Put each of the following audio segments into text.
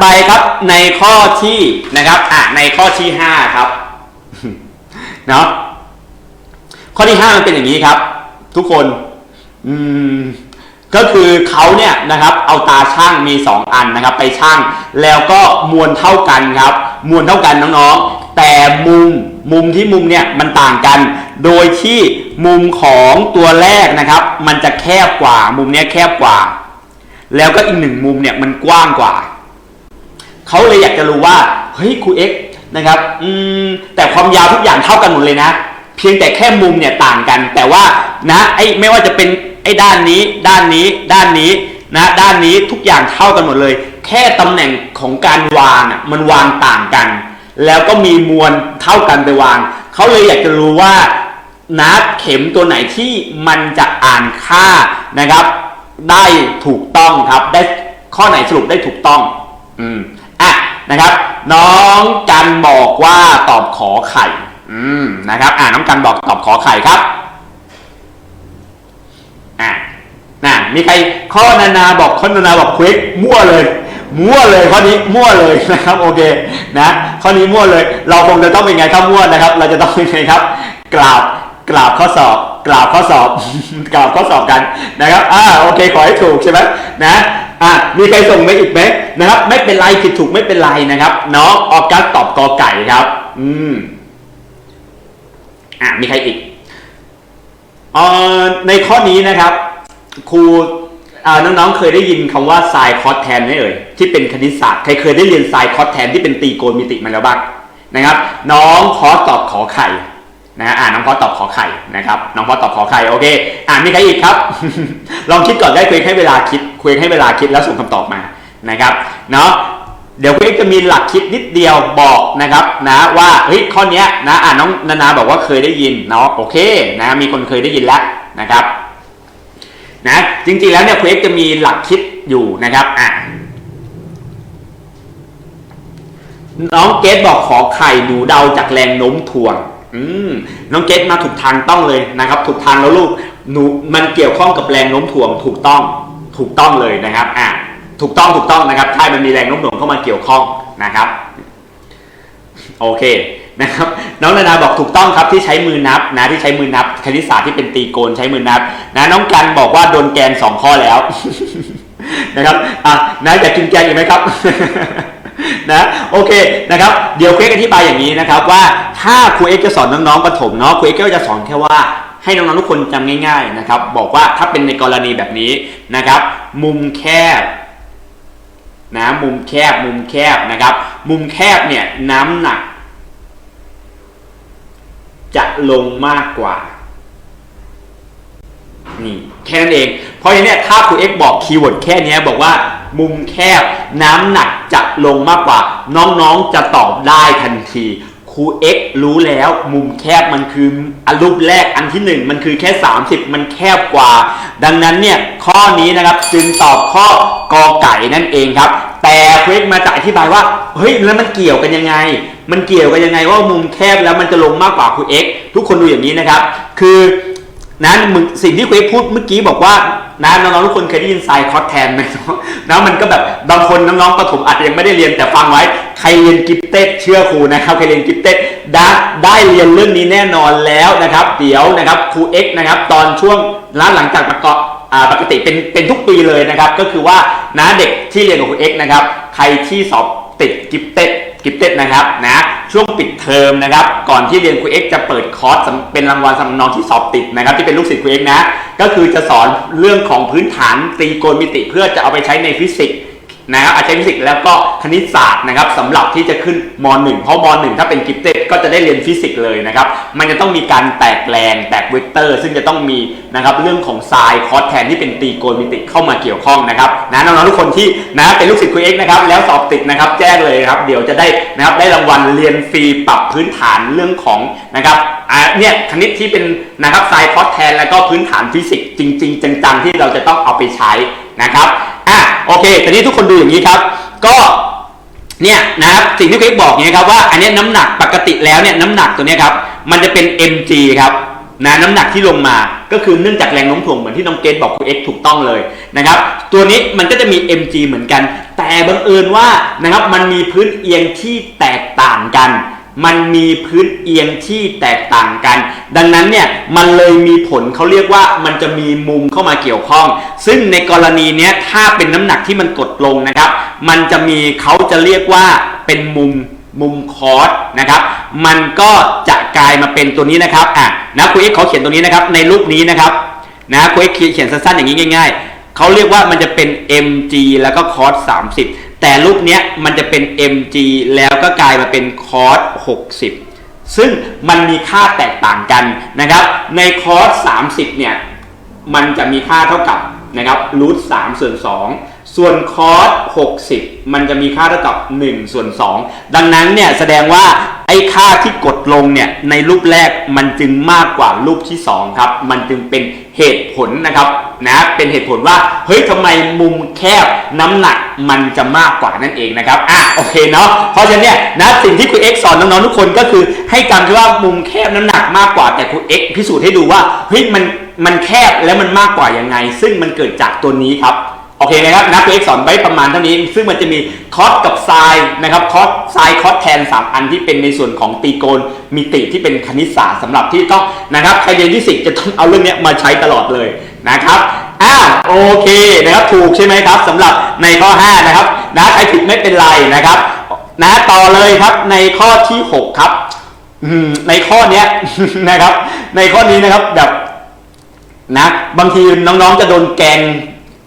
ไปครับในข้อที่นะครับอะในข้อที่ห้าครับเนาะข้อที่ห้ามันเป็นอย่างนี้ครับ ทุกคนอืมก็คือเขาเนี่ยนะครับเอาตาช่างมี 2 อันนะครับ ไปช่างแล้วก็มวลเท่ากันครับ มวลเท่ากันน้องๆ แต่มุมมุมที่มุมเนี่ยมันต่างกัน โดยที่มุมของตัวแรกนะครับ มันจะแคบกว่ามุมเนี้ยแคบกว่า แล้วก็อีกหนึ่งมุมเนี่ยมันกว้างกว่า เขาเลยอยากจะรู้ว่าเฮ้ยครูเอ็กซ์นะครับอืมแต่ความยาวทุกอย่างเท่ากันหมดเลยนะ เพียงแต่แค่มุมเนี่ยต่างกัน แต่ว่านะไอ้ไม่ว่าจะเป็นไอ้ด้านนี้ ด้านนี้ ด้านนี้นะด้านนี้ทุกอย่างเท่ากันหมดเลย แค่ตำแหน่งของการวางอะมันวางต่างกัน แล้วก็มีมวลเท่ากันไปวาง เขาเลยอยากจะรู้ว่านะเข็มตัวไหนที่มันจะอ่านค่านะครับ ได้ถูกต้องครับได้ข้อไหนสรุปได้ถูกต้อง อืม อะนะครับ น้องกันบอกว่าตอบขอไข่ อืมนะครับ อ่าน้องกันบอกตอบขอไข่ครับอะน่ะมีใครข้อนานาบอกข้อนานาบอกควิกมั่วเลยมั่วเลยข้อนี้มั่วเลยนะครับโอเคนะข้อนี้มั่วเลย เราคงจะต้องเป็นไงถ้ามั่วนะครับ เราจะต้องเป็นไงครับ กราบกราบข้อสอบกราบข้อสอบกราบข้อสอบกันนะครับอ่าโอเคขอให้ถูกใช่ไหมนะ อะมีใครส่งไหมอีกไหมนะครับ ไม่เป็นไรผิดถูกไม่เป็นไรนะครับน้องออกัสตอบกอไก่ครับ อืมอะมีใครอีกเอ่อในข้อนี้นะครับ ครูเอ่อน้องๆเคยได้ยินคำว่าไซคอสแทนไหมเอ่ยที่เป็นคณิตศาสตร์ใครเคยได้เรียนไซคอสแทนที่เป็นตีโกณมิติมาแล้วบ้างนะครับ น้องคอสตอบขอไข่ นะอ่าน้องคอตอบขอไข่นะครับน้องคอตอบขอไข่โอเคอ่ามีใครอีกครับ ลองคิดก่อนได้คุยให้เวลาคิด คุยให้เวลาคิดแล้วส่งคำตอบมานะครับเนาะเดี๋ยวคุยจะมีหลักคิดนิดเดียวบอกนะครับนะว่าเฮ้ยข้อนี้นะอ่าน้องนานาบอกว่าเคยได้ยินเนาะโอเคนะมีคนเคยได้ยินแล้วนะครับนะจริงๆแล้วเนี่ยคุยจะมีหลักคิดอยู่นะครับอะน้องเกดบอกขอไข่หนูเดาจากแรงโน้มถ่วง อืมน้องเกดมาถูกทางต้องเลยนะครับ ถูกทางแล้วลูกหนูมันเกี่ยวข้องกับแรงโน้มถ่วงถูกต้องถูกต้องเลยนะครับอะถูกต้องถูกต้องนะครับใช่มันมีแรงโน้มถ่วงเข้ามาเกี่ยวข้องนะครับโอเคนะครับน้องนานาบอกถูกต้องครับที่ใช้มือนับนะที่ใช้มือนับคณิตศาสตร์ที่เป็นตีโกณใช้มือนับ นะน้องกันบอกว่าโดนแกนสองข้อแล้วนะครับอะนะอยากกินแกงอีกไหมครับ นะโอเคนะครับเดี๋ยวครูเอ็กอธิบายอย่างนี้นะครับว่าถ้าครูเอ็กจะสอนน้องๆประถมเนาะครูเอ็กก็จะสอนแค่ว่าให้น้องๆทุกคนจำง่ายๆนะครับบอกว่าถ้าเป็นในกรณีแบบนี้นะครับ มุมแคบนะมุมแคบมุมแคบนะครับ มุมแคบเนี่ยน้ำหนัก จะลงมากกว่านี่แค่นั้นเอง เพราะฉะนั้นเนี่ยถ้าครูเอ็กบอกคีย์เวิร์ดแค่นี้บอกว่า มุมแคบ น้ำหนักจะลงมากกว่า น้องๆจะตอบได้ทันทีครูเอ็กรู้แล้วมุมแคบมันคืออรูปแรกอันที่หนึ่งมันคือแค่ 30 มันแคบกว่า ดังนั้นเนี่ยข้อนี้นะครับจึงตอบข้อกอไก่นั่นเองครับ แต่ครูเอ็กมาจะอธิบายว่าเฮ้ยแล้วมันเกี่ยวกันยังไง มันเกี่ยวกันยังไงว่ามุมแคบแล้วมันจะลงมากกว่าครูเอ็กทุกคนดูอย่างนี้นะครับ คือนะมึงสิ่งที่ครูเอ็กพูดเมื่อกี้บอกว่า นะน้องๆทุกคนเคยได้ยินไซคอสแทนไหมนะมันก็แบบบางคนน้องๆประถมอาจจะยังไม่ได้เรียนแต่ฟังไว้ ใครเรียนกิฟเต็ดเชื่อครูนะครับใครเรียนกิฟเต็ดได้ได้เรียนเรื่องนี้แน่นอนแล้วนะครับ เดี๋ยวนะครับครูเอ็กนะครับตอนช่วงร้านหลังจากประกอบปกติเป็นเป็นทุกปีเลยนะครับ ก็คือว่านะเด็กที่เรียนกับครูเอ็กนะครับใครที่สอบติดกิฟเต็ด กิฟเต็ดนะครับนะช่วงปิดเทอมนะครับ ก่อนที่เรียนครูเอ็กจะเปิดคอร์สเป็นรางวัลสำหรับน้องที่สอบติดนะครับ ที่เป็นลูกศิษย์ครูเอ็กนะ ก็คือจะสอนเรื่องของพื้นฐานตรีโกณมิติเพื่อจะเอาไปใช้ในฟิสิกส์ นะครับอาจจะฟิสิกส์แล้วก็คณิตศาสตร์นะครับสำหรับที่จะขึ้นม .1 เพราะม .1 ถ้าเป็นกิฟเต็ดก็จะได้เรียนฟิสิกส์เลยนะครับมันจะต้องมีการแตกแรงแตกเวกเตอร์ ซึ่งจะต้องมีนะครับเรื่องของไซน์คอสแทนที่เป็นตรีโกณมิติเข้ามาเกี่ยวข้องนะครับนะน้องๆทุกคนที่นะเป็นลูกศิษย์ครูเอ็กซ์นะครับแล้วสอบติดนะครับแจ้งเลยครับเดี๋ยวจะได้นะครับได้รางวัลเรียนฟรีปรับพื้นฐานเรื่องของนะครับเนี่ยคณิตที่เป็นนะครับไซน์คอสแทนแล้วก็พื้นฐานฟิสิกส์จริง ๆ จังๆที่เราจะต้องเอาไปใช้นะครับ อะโอเคตอนนี้ทุกคนดูอย่างนี้ครับ ก็เนี่ยนะครับสิ่งที่เคลิกบอกเนี่ยครับว่าอันนี้น้ำหนักปกติแล้วเนี่ยน้ำหนักตัวนี้ครับมันจะเป็น mg ครับนะน้ำหนักที่ลงมาก็คือเนื่องจากแรงโน้มถ่วงเหมือนที่น้องเกดบอกคุณ x ถูกต้องเลยนะครับตัวนี้มันก็จะมี mg เหมือนกัน แต่บังเอิญว่านะครับมันมีพื้นเอียงที่แตกต่างกัน มันมีพื้นเอียงที่แตกต่างกัน ดังนั้นเนี่ยมันเลยมีผลเขาเรียกว่ามันจะมีมุมเข้ามาเกี่ยวข้อง ซึ่งในกรณีเนี้ยถ้าเป็นน้ำหนักที่มันกดลงนะครับ มันจะมีเขาจะเรียกว่าเป็นมุมมุมคอร์สนะครับ มันก็จะกลายมาเป็นตัวนี้นะครับอะนะคุณเอ็กเขาเขียนตัวนี้นะครับในรูปนี้นะครับนะคุณเอ็กเขียนสั้นๆอย่างนี้ง่าย ๆเขาเรียกว่ามันจะเป็น mg แล้วก็คอร์ส30 แต่รูปเนี้ยมันจะเป็น mg แล้วก็กลายมาเป็นคอร์ส60 ซึ่งมันมีค่าแตกต่างกันนะครับ ในคอร์ส30 เนี่ย มันจะมีค่าเท่ากับนะครับรูท3ส่วน2 ส่วนคอร์ส60 มันจะมีค่าเท่ากับ1ส่วน2ดังนั้นเนี่ยแสดงว่าไอ้ค่าที่กดลงเนี่ยในรูปแรกมันจึงมากกว่ารูปที่2ครับมันจึงเป็นเหตุผลนะครับนะเป็นเหตุผลว่าเฮ้ยทำไมมุมแคบน้ำหนักมันจะมากกว่านั่นเองนะครับอะโอเคเนาะเพราะฉะนั้นเนี่ยนะสิ่งที่คุณเอ็กสอนน้องๆทุกคนก็คือ ให้จำที่ว่ามุมแคบน้ำหนักมากกว่าแต่คุณเอ็กพิสูจน์ให้ดูว่าเฮ้ยมันมันแคบแล้วมันมากกว่ายังไง ซึ่งมันเกิดจากตัวนี้ครับ โอเคนะครับนักเอกสอนไว้ประมาณเท่านี้ ซึ่งมันจะมีคอสกับไซน์นะครับคอสไซน์คอสแทน 3 อันที่เป็นในส่วนของตรีโกณมิติที่เป็นคณิตศาสตร์สำหรับที่ต้องนะครับใครเรียนฟิสิกส์จะต้องเอาเรื่องนี้มาใช้ตลอดเลยนะครับอ้าวโอเคนะครับถูกใช่ไหมครับสำหรับในข้อ 5 นะครับนะใครผิดไม่เป็นไรนะครับนะต่อเลยครับในข้อที่ 6 ครับในข้อนี้นะครับ ในข้อนี้นะครับแบบนะบางทีน้องๆจะโดนแกง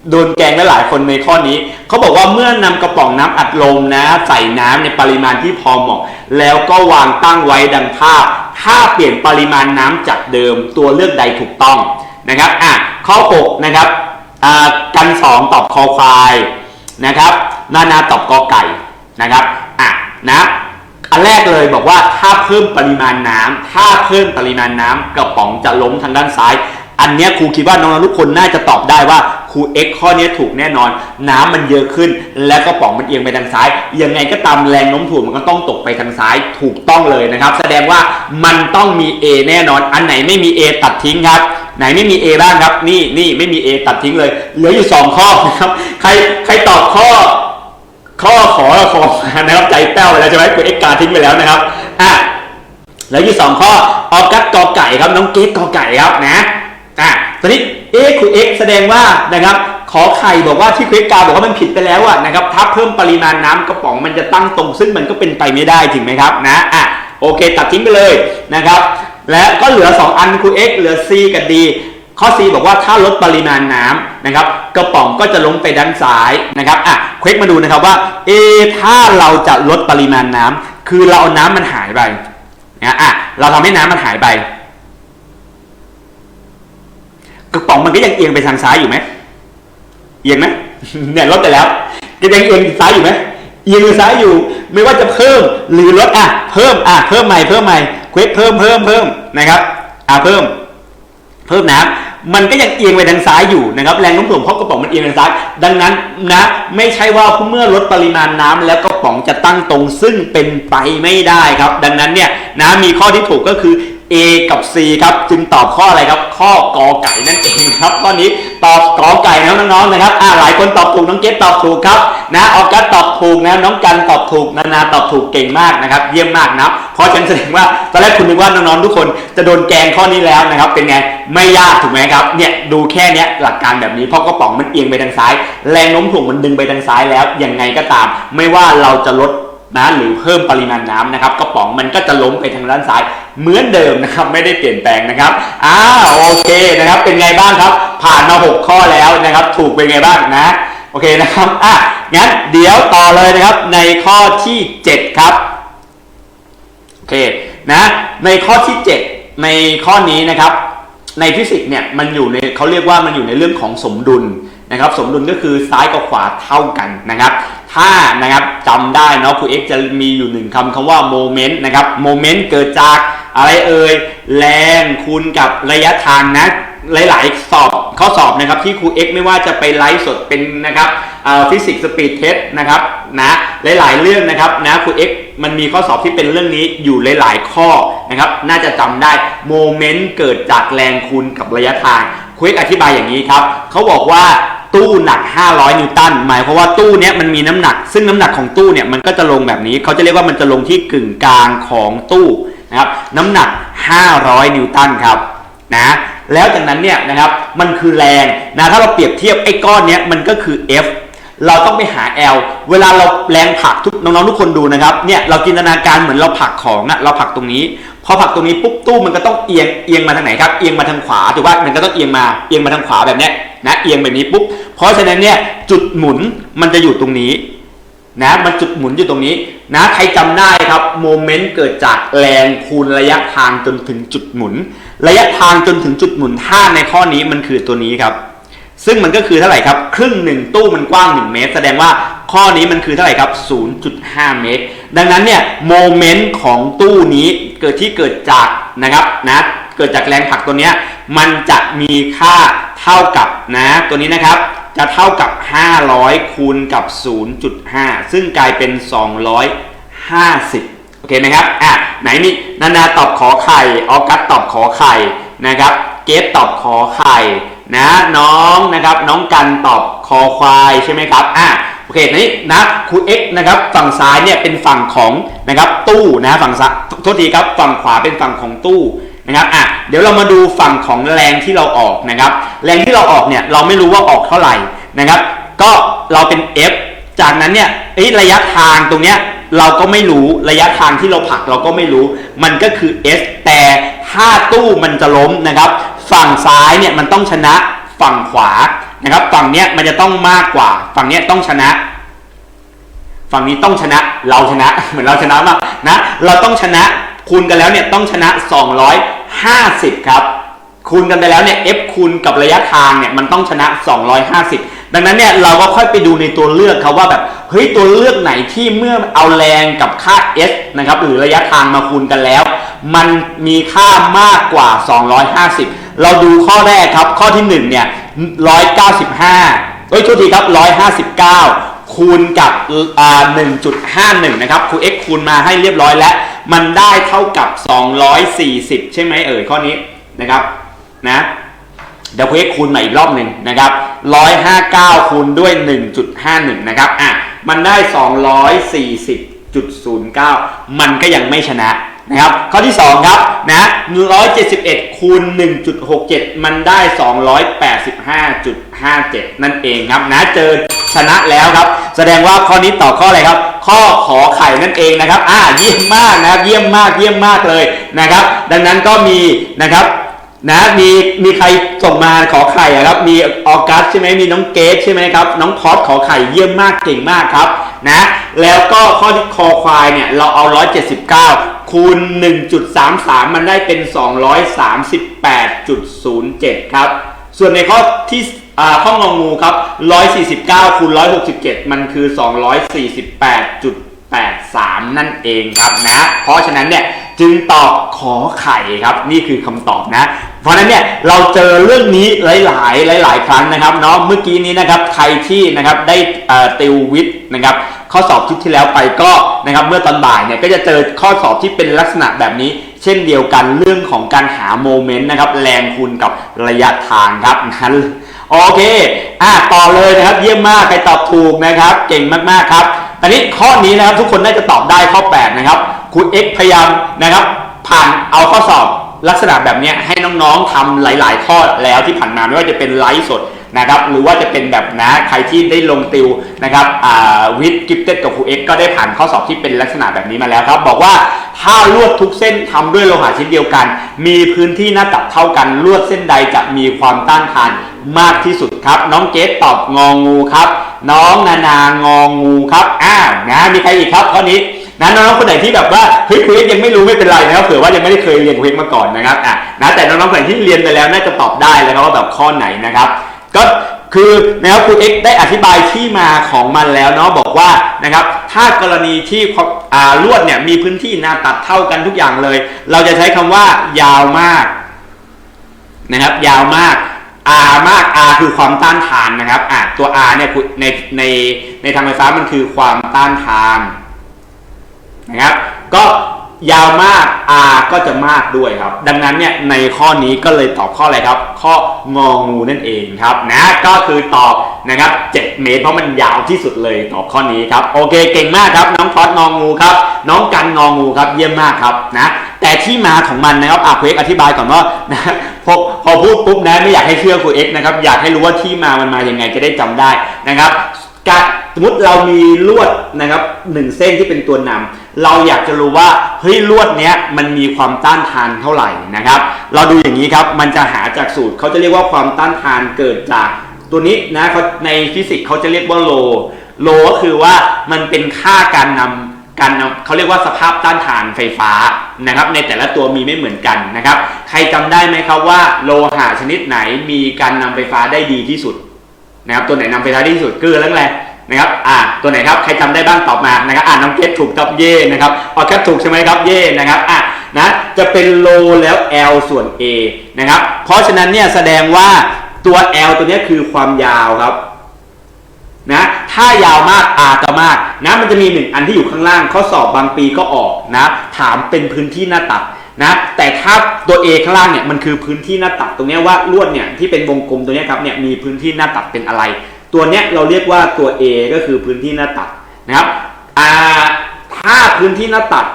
โดนแกงและหลายคนในข้อนี้ เขาบอกว่าเมื่อนำกระป๋องน้ำอัดลมนะ ใส่น้ำในปริมาณที่พอเหมาะ แล้วก็วางตั้งไว้ดังภาพ ถ้าเปลี่ยนปริมาณน้ำจากเดิมตัวเลือกใดถูกต้องนะครับอะข้อ6นะครับอ่ากัน 2 ตอบคอควายนะครับนานาตอบกอไก่นะครับอะนะอันแรกเลยบอกว่าถ้าเพิ่มปริมาณน้ำถ้าเพิ่มปริมาณน้ำกระป๋องจะล้มทางด้านซ้าย อันนี้ครูคิดว่าน้องๆทุกคนน่าจะตอบได้ว่าครู X ข้อนี้ถูกแน่นอน น้ำมันเยอะขึ้น และกระป๋องมันเอียงไปทางซ้ายยังไงก็ตามแรงโน้มถ่วงมันก็ต้องตกไปทางซ้ายถูกต้องเลยนะครับ แสดงว่ามันต้องมี A แน่นอน อันไหนไม่มี A ตัดทิ้งครับไหนไม่มี A บ้างครับ นี่นี่ไม่มี A ตัดทิ้งเลยเหลืออยู่สองข้อนะครับใครใครตอบข้อข้อขอขอมานะครับใจแป้วไปแล้วใช่ไหมคุณเอ็กกาทิ้งไปแล้วนะครับอะแล้วยี่สองข้อออกัสกอไก่ครับน้องเกตกอไก่ครับนะ อะตอนนี้เอคุณเอแสดงว่านะครับขอไข่บอกว่าที่คุณเอ็กกาบอกว่ามันผิดไปแล้วอะนะครับถ้าเพิ่มปริมาณน้ำกระป๋องมันจะตั้งตรงซึ่งมันก็เป็นไปไม่ได้จริงไหมครับนะอะโอเค ตัดทิ้งไปเลยนะครับและก็เหลือ 2 อันคุณเอเหลือ C กับ D ข้อ C บอกว่าถ้าลดปริมาณน้ำนะครับกระป๋องก็จะลงไปด้านซ้ายนะครับอะเควกมาดูนะครับว่าเอถ้าเราจะลดปริมาณน้ำคือเราเอาน้ำมันหายไปนะอะเราทำให้น้ำมันหายไป กระป๋องมันก็ยังเอียงไปทางซ้ายอยู่ไหมเอียงไหมเนี่ยลดไปแล้วก็ยังเอียงซ้ายอยู่ไหมเอียงซ้ายอยู่ ไม่ว่าจะเพิ่มหรือลดอะเพิ่มอะเพิ่มใหม่เพิ่มใหม่เควกเพิ่มเพิ่มเพิ่มนะครับอะเพิ่ม เพิ่มน้ำมันก็ยังเอียงไปทางซ้ายอยู่นะครับแรงโน้มถ่วงเพราะกระป๋องมันเอียงไปทางซ้าย ดังนั้นนะไม่ใช่ว่าเมื่อลดปริมาณน้ำแล้วกระป๋องจะตั้งตรงซึ่งเป็นไปไม่ได้ครับ ดังนั้นเนี่ยนะมีข้อที่ถูกก็คือ A กับ C ครับจึงตอบข้ออะไรครับ ข้อกอไก่นั่นเองครับข้อนี้ตอบกอไก่นะน้องๆนะครับอ่าหลายคนตอบถูกน้องเกตตอบถูกครับนะออกัสตอบถูกนะน้องกันตอบถูกนานาตอบถูกเก่งมากนะครับ เยี่ยมมากนะเพราะฉะนันแสดงว่าตอนแรกคุณนึกว่าน้องๆทุกคนจะโดนแกงข้อนี้แล้วนะครับเป็นไงไม่ยากถูกไหมครับเนี่ยดูแค่เนี้ยหลักการแบบนี้เพราะกระป๋องมันเอียงไปทางซ้าย แรงโน้มถ่วงมันดึงไปทางซ้ายแล้วยังไงก็ตาม ไม่ว่าเราจะลด นะหรือเพิ่มปริมาณน้ำนะครับกระป๋องมันก็จะล้มไปทางด้านซ้ายเหมือนเดิมนะครับไม่ได้เปลี่ยนแปลงนะครับอ่าโอเคนะครับเป็นไงบ้างครับ ผ่านมา 6 ข้อแล้วนะครับ ถูกเป็นไงบ้างนะโอเคนะครับอะงั้นเดี๋ยวต่อเลยนะครับในข้อที่ 7 ครับโอเคนะในข้อที่ 7 ในข้อนี้นะครับ ในฟิสิกส์เนี่ยมันอยู่ในเขาเรียกว่ามันอยู่ในเรื่องของสมดุล นะครับสมดุลก็คือซ้ายกับขวาเท่ากันนะครับ ถ้านะครับจำได้เนาะครูเอ็กจะมีอยู่หนึ่งคำคำว่าโมเมนต์นะครับโมเมนต์เกิดจากอะไรเอ่ยแรงคูณกับระยะทางนะหลาย ๆ สอบข้อสอบนะครับที่ครูเอ็กไม่ว่าจะไปไลฟ์สดเป็นนะครับฟิสิกส์สปีดเทสนะครับนะหลาย ๆ เรื่องนะครับนะครูเอ็กมันมีข้อสอบที่เป็นเรื่องนี้อยู่หลาย ๆ ข้อนะครับน่าจะจำได้โมเมนต์เกิดจากแรงคูณกับระยะทางครูเอ็กอธิบายอย่างนี้ครับเขาบอกว่า ตู้หนัก 500 นิวตัน หมายความว่าตู้เนี้ยมันมีน้ำหนัก ซึ่งน้ำหนักของตู้เนี่ยมันก็จะลงแบบนี้ เขาจะเรียกว่ามันจะลงที่กึ่งกลางของตู้นะครับน้ำหนัก 500 นิวตันครับนะแล้วจากนั้นเนี่ยนะครับมันคือแรงนะถ้าเราเปรียบเทียบไอ้ก้อนเนี้ยมันก็คือ F เราต้องไปหา L เวลาเราแรงผลักทุกน้องๆทุกคนดูนะครับเนี่ยเราจินตนาการเหมือนเราผลักของอะเราผลักตรงนี้ พอผลักตรงนี้ปุ๊บตู้มันก็ต้องเอียงเอียงมาทางไหนครับเอียงมาทางขวาถูกป่ะมันก็ต้องเอียงมาเอียงมาทางขวาแบบเนี้ยนะเอียงแบบนี้ปุ๊บเพราะฉะนั้นเนี่ยจุดหมุนมันจะอยู่ตรงนี้นะมันจุดหมุนอยู่ตรงนี้นะใครจำได้ครับโมเมนต์เกิดจากแรงคูณระยะทางจนถึงจุดหมุน ระยะทางจนถึงจุดหมุนถ้าในข้อนี้มันคือตัวนี้ครับ ซึ่งมันก็คือเท่าไหร่ครับ ครึ่งหนึ่งตู้มันกว้าง 1 เมตร แสดงว่าข้อนี้มันคือเท่าไหร่ครับ 0.5 เมตร ดังนั้นเนี่ยโมเมนต์ของตู้นี้เกิดที่เกิดจากนะครับนะเกิดจากแรงผลักตัวเนี้ยมันจะมีค่าเท่ากับนะตัวนี้นะครับจะเท่ากับ 500 คูณกับ 0.5 ซึ่งกลายเป็น 250 โอเคไหมครับ อะ ไหนนี่นานาตอบขอไข่ ออกัสตอบขอไข่ นะครับ เกตตอบขอไข่ นะน้องนะครับน้องกันตอบคอควายใช่ไหมครับอะโอเคนี่นะครูเอ็กนะครับฝั่งซ้ายเนี่ยเป็นฝั่งของนะครับตู้นะฝั่งซ้ายโทษทีครับฝั่งขวาเป็นฝั่งของตู้นะครับอะเดี๋ยวเรามาดูฝั่งของแรงที่เราออกนะครับแรงที่เราออกเนี่ยเราไม่รู้ว่าออกเท่าไหร่นะครับก็เราเป็น F จากนั้นเนี่ยเอ้ยระยะทางตรงเนี้ยเราก็ไม่รู้ระยะทางที่เราผลักเราก็ไม่รู้ มันก็คือ S แต่ถ้าตู้มันจะล้มนะครับ ฝั่งซ้ายเนี่ยมันต้องชนะฝั่งขวานะครับ ฝั่งเนี้ยมันจะต้องมากกว่า ฝั่งเนี้ยต้องชนะ ฝั่งนี้ต้องชนะ เราชนะ เหมือนเราชนะมากนะ เราต้องชนะคูณกันแล้วเนี่ยต้องชนะ 250 ครับ คูณกันไปแล้วเนี่ย f คูณกับระยะทางเนี่ยมันต้องชนะ 250 ดังนั้นเนี่ยเราก็ค่อยไปดูในตัวเลือกครับว่าแบบเฮ้ยตัวเลือกไหนที่เมื่อเอาแรงกับค่า s นะครับหรือระยะทางมาคูณกันแล้ว มันมีค่ามากกว่า 250 เราดูข้อแรกครับ ข้อที่ 1 เนี่ย 195เอ้ยโทษทีครับ 159 คูณกับอ่า1.51 นะครับครู x คูณมาให้เรียบร้อยแล้ว มันได้เท่ากับ 240 ใช่ไหมเอ่ยข้อนี้นะครับนะเดี๋ยวครู x คูณมาอีกรอบหนึ่งนะครับ 159 คูณด้วย 1.51 นะครับอะมันได้ 240.09 มันก็ยังไม่ชนะ นะครับข้อที่ 2 ครับนะ171คูณ1.67 มันได้ 285.57 นั่นเองครับนะเจอชนะแล้วครับ แสดงว่าข้อนี้ต่อบข้ออะไรครับ ข้อขอไข่นั่นเองนะครับอ่าเยี่ยมมากนะครับเยี่ยมมากเยี่ยมมากเลยนะครับ ดังนั้นก็มีนะครับนะมีมีใครส่งมาขอไข่ครับมีออกัสใช่ไหมมีน้องเกสใช่ไหมครับน้องพอดขอไข่เยี่ยมมากเก่งมากครับนะแล้วก็ข้อที่คอควายเนี่ยเราเอา 179 คูณ 1.33 มันได้เป็น 238.07 ครับ ส่วนในข้อที่ข้ององูครับ 149 คูณ 167 มันคือ 248.83 นั่นเองครับนะ เพราะฉะนั้นเนี่ยจึงตอบขอไข่ครับ นี่คือคำตอบนะ เพราะฉะนั้นเนี่ยเราเจอเรื่องนี้หลาย ๆ หลาย ๆ ครั้งนะครับเนาะเมื่อกี้นี้นะครับใครที่นะครับได้ติววิทย์นะครับข้อสอบชุดที่แล้วไปก็นะครับเมื่อตอนบ่ายเนี่ยก็จะเจอข้อสอบที่เป็นลักษณะแบบนี้ เช่นเดียวกันเรื่องของการหาโมเมนต์นะครับแรงคูณกับระยะทางครับนั้นโอเคอะต่อเลยนะครับเยี่ยมมากใครตอบถูกนะครับ เก่งมากๆครับตอนนี้ข้อนี้นะครับทุกคนน่าจะตอบได้ข้อ 8 นะครับคุณเอ็กพยายามนะครับผ่านเอาข้อสอบ ลักษณะแบบนี้ให้น้องๆทำหลาย ๆ ข้อแล้วที่ผ่านมาไม่ว่าจะเป็นไลฟ์สดนะครับหรือว่าจะเป็นแบบนะใครที่ได้ลงติวนะครับอ่าวิดกิฟเต็ดกับครูเอ็กก็ได้ผ่านข้อสอบที่เป็นลักษณะแบบนี้มาแล้วครับ บอกว่าถ้าลวดทุกเส้นทำด้วยโลหะชิ้นเดียวกัน มีพื้นที่หน้าตัดเท่ากันลวดเส้นใดจะมีความต้านทานมากที่สุดครับ น้องเกตตอบงองูครับ น้องนานางองูครับอ่านะมีใครอีกครับข้อนี้ นะน้องๆคนไหนที่แบบว่าเฮ้ยคุยยังไม่รู้ไม่เป็นไรนะครับเผื่อว่ายังไม่ได้เคยเรียนคุยมาก่อนนะครับอะนะแต่น้องๆคนไหนที่เรียนไปแล้วน่าจะตอบได้แล้วว่าแบบข้อไหนนะครับ ก็คือนะครับครูเอ็กได้อธิบายที่มาของมันแล้วเนาะบอกว่านะครับถ้ากรณีที่อ่าลวดเนี่ยมีพื้นที่หนาตัดเท่ากันทุกอย่างเลย เราจะใช้คำว่ายาวมากนะครับยาวมาก R มาก R คือความต้านทานนะครับอะตัว R เนี่ยในในในทางไฟฟ้ามันคือความต้านทาน นะครับ ก็ยาวมาก R ก็จะมากด้วยครับ ดังนั้นเนี่ยในข้อนี้ก็เลยตอบข้ออะไรครับ ข้ององูนั่นเองครับนะก็คือตอบนะครับ7เมตรเพราะมันยาวที่สุดเลยตอบข้อนี้ครับโอเคเก่งมากครับ น้องฟอสงองูครับ น้องกันงองูครับเยี่ยมมากครับนะแต่ที่มาของมันนะครับอะครูเอ็กอธิบายก่อนว่านะพอพอพูดปุ๊บนะไม่อยากให้เชื่อครูเอ็กนะครับอยากให้รู้ว่าที่มามันมาอยังไงจะได้จำได้นะครับการสมมติเรามีลวดนะครับหนึ่งเส้นที่เป็นตัวนำ เราอยากจะรู้ว่าเฮ้ยลวดเนี้ยมันมีความต้านทานเท่าไหร่นะครับ เราดูอย่างนี้ครับมันจะหาจากสูตรเขาจะเรียกว่าความต้านทานเกิดจากตัวนี้นะเขาในฟิสิกส์เขาจะเรียกว่าโลโลก็คือว่ามันเป็นค่าการนำการนำเขาเรียกว่าสภาพต้านทานไฟฟ้านะครับ ในแต่ละตัวมีไม่เหมือนกันนะครับ ใครจำได้ไหมครับว่าโลหะชนิดไหนมีการนำไฟฟ้าได้ดีที่สุดนะครับตัวไหนนำไฟฟ้าได้ที่สุดคือเรื่องอะไร นะครับอ่าตัวไหนครับใครจำได้บ้างตอบมานะครับอ่าน้องเกตถูกตอบเย่นะครับออแคปถูกใช่ไหมครับเย่นะครับอะนะจะเป็นโลแล้ว L ส่วน A นะครับเพราะฉะนั้นเนี่ยแสดงว่าตัว L ตัวนี้คือความยาวครับนะถ้ายาวมากอาก็มากนะมันจะมีหนึ่งอันที่อยู่ข้างล่างข้อสอบบางปีก็ออกนะถามเป็นพื้นที่หน้าตัดนะแต่ถ้าตัว A ข้างล่างเนี่ยมันคือพื้นที่หน้าตัดตรงนี้ว่าลวดเนี่ยที่เป็นวงกลมตัวนี้ครับเนี่ยมีพื้นที่หน้าตัดเป็นอะไร ตัวเนี้ยเราเรียกว่าตัว A ก็คือพื้นที่หน้าตัดนะครับอ่าถ้าพื้นที่หน้าตัด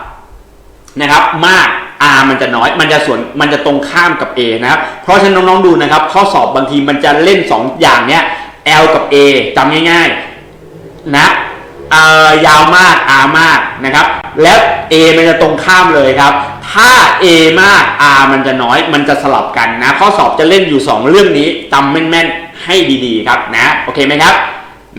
นะครับมาก R มันจะน้อย มันจะส่วน มันจะตรงข้ามกับ A นะครับ เพราะฉะนั้นน้องๆดูนะครับ ข้อสอบบางทีมันจะเล่น 2 อย่างเนี้ย L กับ A จำง่ายๆนะเอ่อยาวมาก R มากนะครับ แล้ว A มันจะตรงข้ามเลยครับ ถ้า A มาก R มันจะน้อย มันจะสลับกันนะ ข้อสอบจะเล่นอยู่ 2 เรื่องนี้จำแม่นๆ ให้ดีๆครับนะโอเคไหมครับ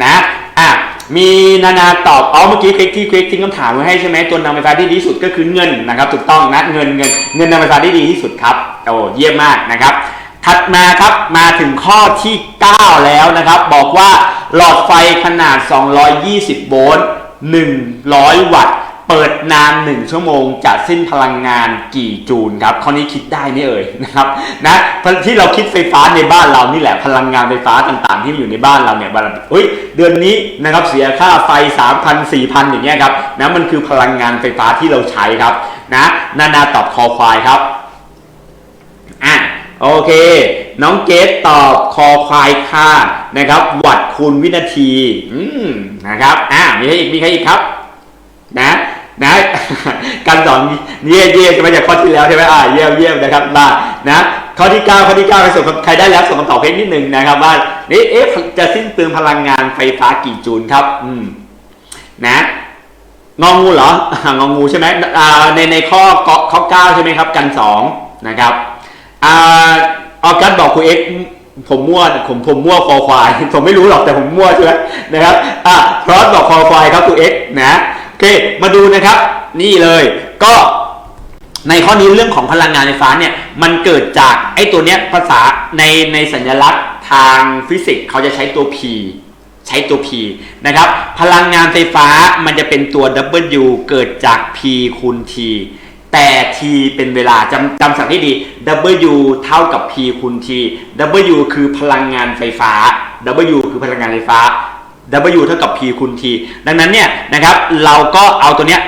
นะอะมีนานาตอบเอาเมื่อกี้คลิกที่คลิกทิ้งคำถามไว้ให้ใช่ไหมตัวนำไฟฟ้าที่ดีที่สุดก็คือเงินนะครับถูกต้องนะเงินเงินเงินนำไฟฟ้าที่ดีที่สุดครับโอ้เยี่ยมมากนะครับ ถัดมาครับมาถึงข้อที่ 9 แล้วนะครับ บอกว่าหลอดไฟขนาด 220 โวลต์100 วัตต์ เปิดนาน 1 ชั่วโมงจะสิ้นพลังงานกี่จูลครับข้อนี้คิดได้ไหมเอ่ยนะครับนะที่เราคิดไฟฟ้าในบ้านเรานี่แหละพลังงานไฟฟ้าต่างๆ ที่อยู่ในบ้านเราเนี่ยบานเฮ้ยเดือนนี้นะครับเสียค่าไฟ 3,000 4,000 อย่างเงี้ยครับนะมันคือพลังงานไฟฟ้าที่เราใช้ครับนะนานาตอบคอควายครับอะโอเค น้องเกตตอบคอควายค่านะครับ วัตต์คูณวินาที อืมนะครับอะมีใครอีกมีใครอีกครับ นะ นะการสอนเยี่ยเยี่ยจะมาจากข้อที่แล้วใช่ไหมอ่าเยี่ยมเยี่ยมนะครับมานะข้อที่เก้าข้อที่เก้าไปส่งใครได้แล้วส่งคำตอบเพิ่มนิดนึงนะครับว่านี่เอ๊ะจะสิ้นเปลืองพลังงานไฟฟ้ากี่จูลครับ อืมนะงองูเหรององูใช่ไหมอ่าในในข้อข้อเก้าใช่ไหมครับ กันสองนะครับอ่าออกัสบอกคุณเอ็กผมมั่วผมผมมั่วคอควาย ผมไม่รู้หรอกแต่ผมมั่วใช่ไหมนะครับอ่าพรอสบอกคอควายครับคุณเอ็กนะ อเคมาดูนะครับนี่เลยก็ในข้อนี้เรื่องของพลังงานไฟฟ้าเนี่ยมันเกิดจากไอ้ตัวเนี้ยภาษาในในสัญลักษณ์ทางฟิสิกส์เขาจะใช้ตัว P ใช้ตัว P นะครับ พลังงานไฟฟ้ามันจะเป็นตัว W เกิดจาก P คูณ T แต่ T เป็นเวลาจำจำสับให้ดี W เท่ากับ P คูณ T W คือพลังงานไฟฟ้า W คือพลังงานไฟฟ้า W เท่ากับ P คูณ T ดังนั้นเนี่ยนะครับเราก็เอาตัวเนี้ย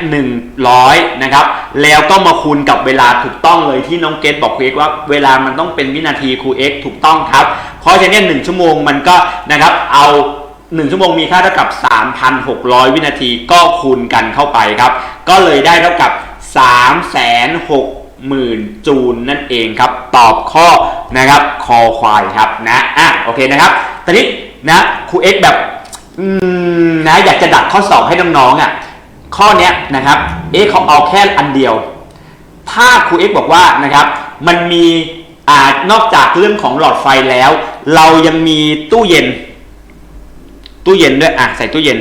100นะครับแล้วก็มาคูณกับเวลาถูกต้องเลยที่น้องเกตบอกครูเอ็กว่าเวลามันต้องเป็นวินาทีครูเอ็กถูกต้องครับ เพราะฉะนั้นหนึ่งชั่วโมงมันก็นะครับเอา1ชั่วโมงมีค่าเท่ากับ 3,600 วินาทีก็คูณกันเข้าไปครับ ก็เลยได้เท่ากับ 360,000 จูลนั่นเองครับ ตอบข้อนะครับ คอควายครับนะอะโอเคนะครับตอนนี้นะครูเอ็กแบบ อืมนะอยากจะดักข้อสอบให้น้องๆอะข้อเนี้ยนะครับเอ๊ะเขาเอาแค่อันเดียว ถ้าครูเอ็กบอกว่านะครับ มันมีอ่านอกจากเรื่องของหลอดไฟแล้ว เรายังมีตู้เย็น ตู้เย็นด้วยอะใส่ตู้เย็น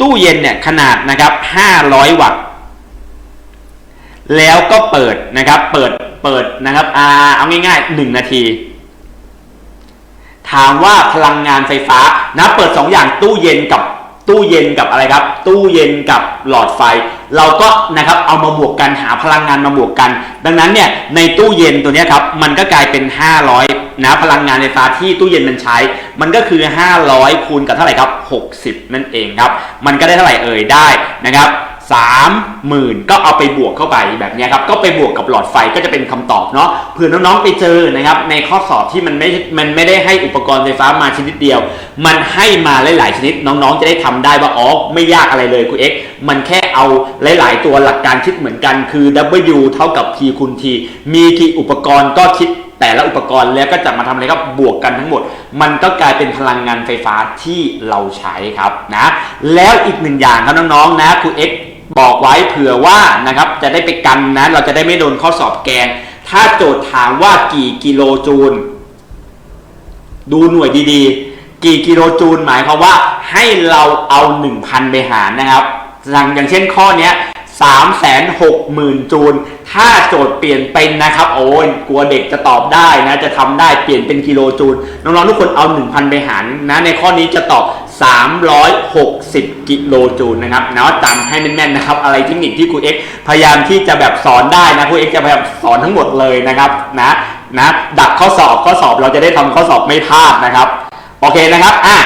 ตู้เย็นเนี่ยขนาดนะครับ500 วัตต์แล้วก็เปิดนะครับ เปิดเปิดนะครับอ่าเอาง่ายๆ1นาที ถามว่าพลังงานไฟฟ้านะเปิด 2 อย่างตู้เย็นกับตู้เย็นกับอะไรครับ ตู้เย็นกับหลอดไฟ เราก็นะครับเอามาบวกกันหาพลังงานมาบวกกัน ดังนั้นเนี่ยในตู้เย็นตัวนี้ครับมันก็กลายเป็น 500นะพลังงานไฟฟ้าที่ตู้เย็นมันใช้ มันก็คือ 500คูณกับเท่าไหร่ครับ60 นั่นเองครับ มันก็ได้เท่าไหร่เอ่ยได้นะครับ สามหมื่นก็เอาไปบวกเข้าไปแบบนี้ครับก็ไปบวกกับหลอดไฟก็จะเป็นคำตอบเนาะเผื่อน้องๆไปเจอนะครับในข้อสอบที่มันไม่มันไม่ได้ให้อุปกรณ์ไฟฟ้ามาชนิดเดียว มันให้มาหลายๆชนิดน้องๆ จะได้ทำได้ว่าอ๋อไม่ยากอะไรเลยคุณ X มันแค่เอาหลายๆ ตัวหลักการคิดเหมือนกันคือ W เท่ากับ P คูณ T มีกี่อุปกรณ์ก็คิดแต่ละอุปกรณ์แล้วก็จะมาทำอะไรครับบวกกันทั้งหมด มันก็กลายเป็นพลังงานไฟฟ้าที่เราใช้ครับนะแล้วอีกหนึ่งอย่างครับน้องๆนะครู X บอกไว้เผื่อว่านะครับจะได้ไปกันนะเราจะได้ไม่โดนข้อสอบแกน ถ้าโจทย์ถามว่ากี่กิโลจูล ดูหน่วยดีๆ กี่กิโลจูลหมายความว่าให้เราเอา 1,000 ไปหารนะครับอย่างอย่างเช่นข้อเนี้ย3 6 0 0 0 0 จูล ถ้าโจทย์เปลี่ยนเป็นนะครับ โอ้ยกลัวเด็กจะตอบได้นะ จะทำได้เปลี่ยนเป็นกิโลจูล น้องๆ ทุกคนเอา 1,000 ไปหารนะ ในข้อนี้จะตอบ 360 กิโลจูลนะครับนะจำให้แม่นๆนะครับ อะไรเทคนิคที่ครูเอ็กพยายามที่จะแบบสอนได้นะครูเอ็กจะพยายามสอนทั้งหมดเลยนะครับนะนะดักข้อสอบข้อสอบเราจะได้ทำข้อสอบไม่พลาดนะครับ โอเคนะครับอะ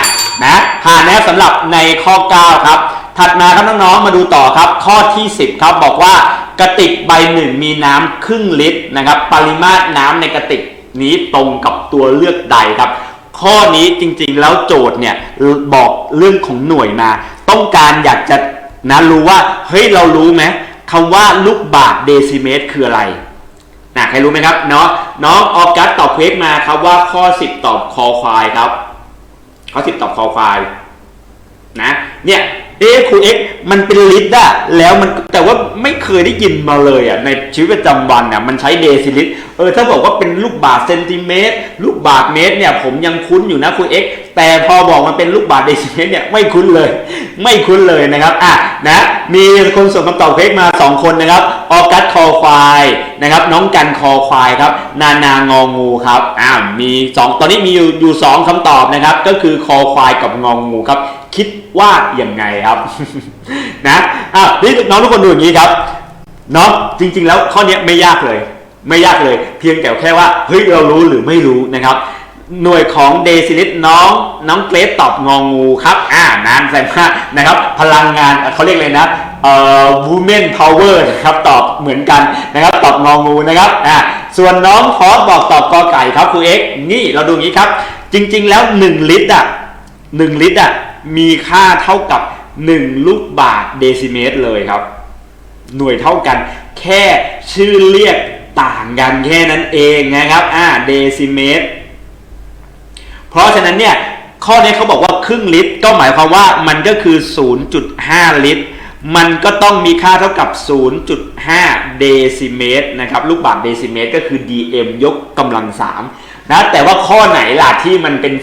นะผ่านแล้วสำหรับในข้อ 9 ครับ ถัดมาครับน้องๆมาดูต่อครับ ข้อที่ 10 ครับบอกว่ากระติกใบหนึ่งมีน้ำครึ่งลิตรนะครับ ปริมาตรน้ำในกระติกนี้ตรงกับตัวเลือกใดครับ ข้อนี้จริงๆแล้วโจทย์เนี่ยบอกเรื่องของหน่วยมา ต้องการอยากจะนะรู้ว่าเฮ้ยเรารู้ไหมคำว่าลูกบาศก์เดซิเมตรคืออะไรนะใครรู้ไหมครับเนาะน้องออกัสตอบเควกมาครับว่าข้อ 10 ตอบคอควายครับ ข้อ 10 ตอบคอควายนะเนี่ย เอ๊ะครูเอ็กซ์มันเป็นลิตรอะแล้วมันแต่ว่าไม่เคยได้ยินมาเลยอะในชีวิตประจำวันอะมันใช้เดซิลิตรเออถ้าบอกว่าเป็นลูกบาศก์เซนติเมตร ลูกบาศก์เมตรเนี่ยผมยังคุ้นอยู่นะครูเอ็กซ์แต่พอบอกมันเป็นลูกบาศก์เดซิเมตรเนี่ยไม่คุ้นเลย ไม่คุ้นเลยนะครับอะนะมีคนส่งคำตอบเควกมา 2 คนนะครับออกัสคอควายนะครับน้องกันคอควายครับนานางองูครับอ่ามีสองตอนนี้มีอยู่อยู่สองคำตอบนะครับก็คือคอควายกับงองูครับ คิดว่าอย่างไงครับ นะอะนี่น้องทุกคนดูอย่างนี้ครับเนาะจริง ๆ แล้วข้อนี้ไม่ยากเลย ไม่ยากเลย เพียงแต่แค่ว่าเฮ้ยเรารู้หรือไม่รู้นะครับ หน่วยของเดซิลิตรน้องน้องเกรซตอบงองูครับอ่านานแสดงว่านะครับ พลังงานเขาเรียกเลยนะเอ่อ women power นะครับตอบเหมือนกันนะครับตอบงองูนะครับอ่าส่วนน้องพอสบอกตอบกอไก่ครับครูเอ็กซ์นี่เราดูอย่างนี้ครับ จริง ๆ แล้ว 1 ลิตรอะ1ลิตรอะ มีค่าเท่ากับ 1 ลูกบาศก์เดซิเมตรเลยครับ หน่วยเท่ากัน แค่ชื่อเรียกต่างกันแค่นั้นเองนะครับอ่าเดซิเมตร เพราะฉะนั้นเนี่ย ข้อนี้เขาบอกว่าครึ่งลิตร ก็หมายความว่ามันก็คือ 0.5 ลิตร มันก็ต้องมีค่าเท่ากับ 0.5 เดซิเมตรนะครับ ลูกบาศก์เดซิเมตรก็คือ dm ยกกำลัง 3 นะแต่ว่าข้อไหนล่ะที่มันเป็น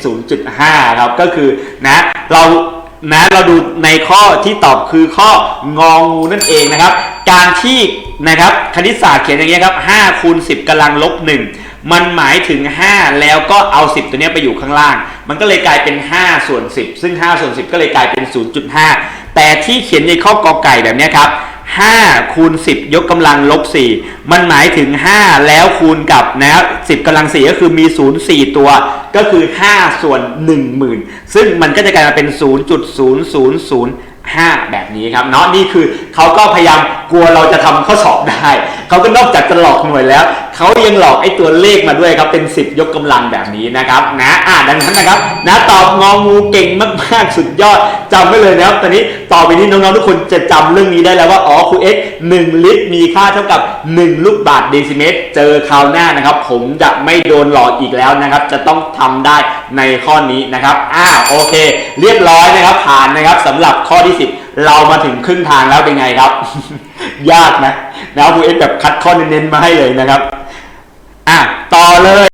0.5 ครับก็คือนะเรานะเราดูในข้อที่ตอบคือข้ององูนั่นเองนะครับ การที่นะครับคณิตศาสตร์เขียนอย่างเงี้ยครับ5คูณ10กำลังลบ1มันหมายถึง 5 แล้วก็เอา 10 ตัวนี้ไปอยู่ข้างล่าง มันก็เลยกลายเป็น 5 ส่วน 10 ซึ่ง 5 ส่วน 10 ก็เลยกลายเป็น 0.5 แต่ที่เขียนในข้อกอไก่แบบนี้ครับ 5คูณ10 ยกกำลังลบ 4 มันหมายถึง 5 แล้วคูณกับนะครับ10กำลัง 4 ก็คือมี 0 4 ตัว ก็คือ 5 ส่วน 10,000 ซึ่งมันก็จะกลายมาเป็น 0.0005 แบบนี้ครับเนาะนี่คือ เขาก็พยายามกลัวเราจะทำข้อสอบได้เขาก็นอกจากจะหลอกหน่วยแล้วเขายังหลอกไอ้ตัวเลขมาด้วยครับเป็น10ยกกำลังแบบนี้นะครับนะอ่าดังนั้นนะครับนะตอบงองูเก่งมากๆสุดยอดจำไว้เลยนะครับตอนนี้ต่อไปนี้น้องๆทุกคนจะจำเรื่องนี้ได้แล้วว่าอ๋อครูเอ็กหนึ่งลิตรมีค่าเท่ากับ 1 ลูกบาศก์เดซิเมตร เจอคราวหน้านะครับ ผมจะไม่โดนหลอกอีกแล้วนะครับ จะต้องทำได้ในข้อนี้นะครับอ่าโอเค เรียบร้อยนะครับผ่านนะครับสำหรับข้อที่ 10 เรามาถึงครึ่งทางแล้วเป็นไงครับ ยากนะนะครูเอสแบบคัดข้อเน้นๆมาให้เลยนะครับ อะ ต่อเลย